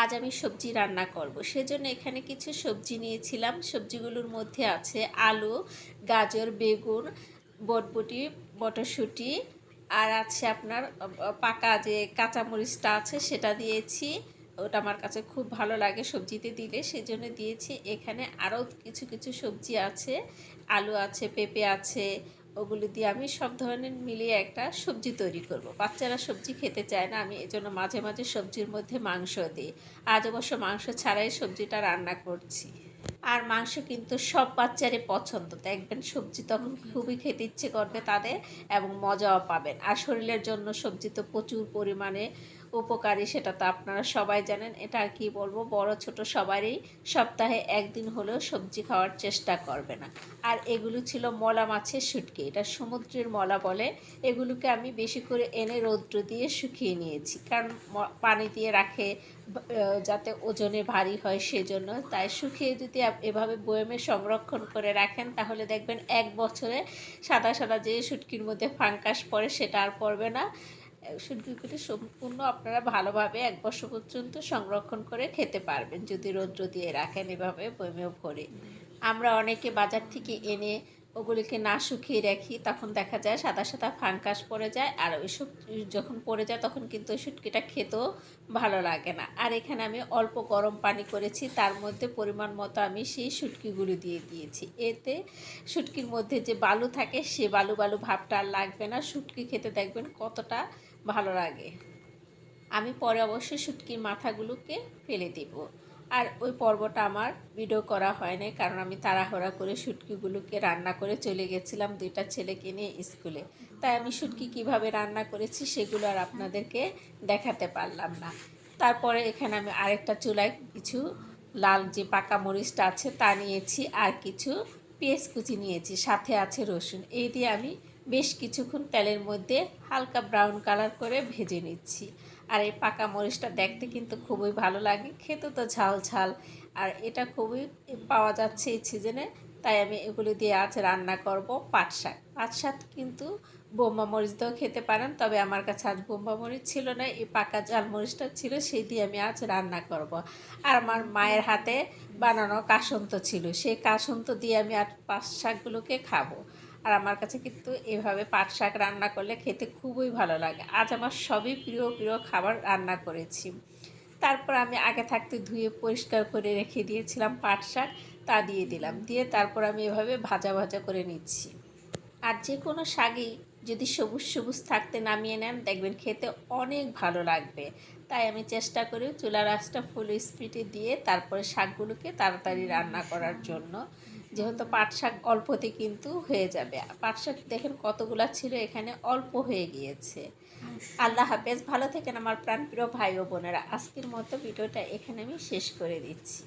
আজ আমি সবজি রান্না করব। সেজন্য এখানে কিছু সবজি নিয়েছিলাম। সবজিগুলোর মধ্যে আছে আলু, গাজর, বেগুন, বটবটি, মটরশুঁটি আর আছে আপনার পাকা যে কাঁচামরিচটা আছে সেটা দিয়েছি। ওটা আমার কাছে খুব ভালো লাগে সবজিতে দিলে। সেজন্য দিয়েছি। এখানে আরও কিছু কিছু সবজি আছে। আলু আছে, পেঁপে আছে ওগুলো দিয়ে আমি সব ধরনের মিলিয়ে একটা সবজি তৈরি করব। বাচ্চারা সবজি খেতে চায় না, আমি এজন্য মাঝে মাঝে সবজির মধ্যে মাংস দিই। আজ অবশ্য মাংস ছাড়াই সবজিটা রান্না করছি। আর মাংস কিন্তু সব বাচ্চারই পছন্দ। দেখবেন সবজি তখন খুবই খেতে ইচ্ছে করবে তাদের এবং মজাও পাবেন। আর শরীরের জন্য সবজি তো প্রচুর পরিমাণে উপকারী, সেটা তো আপনারা সবাই জানেন। এটা আর কি বলব, বড় ছোট সবারই সপ্তাহে একদিন হলেও সবজি খাওয়ার চেষ্টা করবে না। আর এগুলো ছিল মলা মাছের শুটকি, এটা সমুদ্রের মলা বলে। এগুলোকে আমি বেশি করে এনে রৌদ্র দিয়ে শুকিয়ে নিয়েছি, কারণ পানি দিয়ে রাখে যাতে ওজনে ভারী হয় সেজন্য। তাই শুকিয়ে যদি এভাবে বয়েমে সংরক্ষণ করে রাখেন, তাহলে দেখবেন এক বছরে সাদা সাদা যে শুটকির মধ্যে ফাঙ্কাস পড়ে, সেটা আর পড়বে না। শুটকিগুলি সম্পূর্ণ আপনারা ভালোভাবে এক বছর পর্যন্ত সংরক্ষণ করে খেতে পারবেন। যদি রৌদ্র দিয়ে রাখেন এভাবে বইমেও ভরে আমরা অনেকে বাজার থেকে এনে ওগুলিকে না শুকিয়ে রাখি, তখন দেখা যায় সাদা সাদা ফাঙ্কাস পড়ে যায় আর ওইসব যখন পড়ে যায় তখন কিন্তু ওই শুটকিটা খেতেও ভালো লাগে না। আর এখানে আমি অল্প গরম পানি করেছি, তার মধ্যে পরিমাণ মতো আমি সেই শুটকিগুলি দিয়ে দিয়েছি। এতে শুটকির মধ্যে যে বালু থাকে, সে বালু বালু ভাবটা আর লাগবে না, শুটকি খেতে দেখবেন কতটা ভালো লাগে। আমি পরে অবশ্যই শুটকির মাথাগুলোকে ফেলে দিব। আর ওই পর্বটা আমার ভিডিও করা হয়নি, কারণ আমি তাড়াহুড়া করে শুটকিগুলোকে রান্না করে চলে গেছিলাম দুইটা ছেলেকে নিয়ে স্কুলে। তাই আমি শুটকি কীভাবে রান্না করেছি সেগুলো আর আপনাদেরকে দেখাতে পারলাম না। তারপরে এখানে আমি আরেকটা চুলায় কিছু লাল যে পাকা মরিচটা আছে তা নিয়েছি আর কিছু পেঁয়াজ কুচি নিয়েছি, সাথে আছে রসুন। এই দিয়ে আমি বেশ কিছুক্ষণ তেলের মধ্যে হালকা ব্রাউন কালার করে ভেজে নিচ্ছি। আর এই পাকা মরিচটা দেখতে কিন্তু খুবই ভালো লাগে। খেতে তো ঝাল ঝাল। আর এটা খুবই পাওয়া যাচ্ছে এই সিজনে, তাই আমি এগুলো দিয়ে আজ রান্না করব পাট শাক। পাট শাক কিন্তু বোম্বা মরিচ দিয়েও খেতে পারেন, তবে আমার কাছে আজ বোম্বা মরিচ ছিল না, এই পাকা জাল মরিচটা ছিল, সেই দিয়ে আমি আজ রান্না করব। আর আমার মায়ের হাতে বানানো কাসন্ত ছিল, সেই কাসন্ত দিয়ে আমি আর পাট শাকগুলোকে খাব। আর আমার কাছে কিন্তু এভাবে পাট শাক রান্না করলে খেতে খুবই ভালো লাগে। আজ আমার সবই প্রিয় প্রিয় খাবার রান্না করেছি। তারপর আমি আগে থাকতে ধুয়ে পরিষ্কার করে রেখে দিয়েছিলাম পাট শাক, তা দিয়ে দিলাম। দিয়ে তারপর আমি এভাবে ভাজা ভাজা করে নিচ্ছি। আর যে কোনো শাকই যদি সবুজ সবুজ থাকতে নামিয়ে নেন, দেখবেন খেতে অনেক ভালো লাগবে। তাই আমি চেষ্টা করি চুলা রাসটা ফুল স্পিডে দিয়ে তারপরে শাকগুলোকে তাড়াতাড়ি রান্না করার জন্য। যেহেতু পাট শাক অল্পতে কিন্তু হয়ে যাবে। পাট শাক দেখেন কতগুলা ছিল, এখানে অল্প হয়ে গিয়েছে। আল্লাহ হাফেজ। ভালো থেকেন আমার প্রাণপ্রিয় ভাই ও বোনেরা। আজকের মতো ভিডিওটা এখানে আমি শেষ করে দিচ্ছি।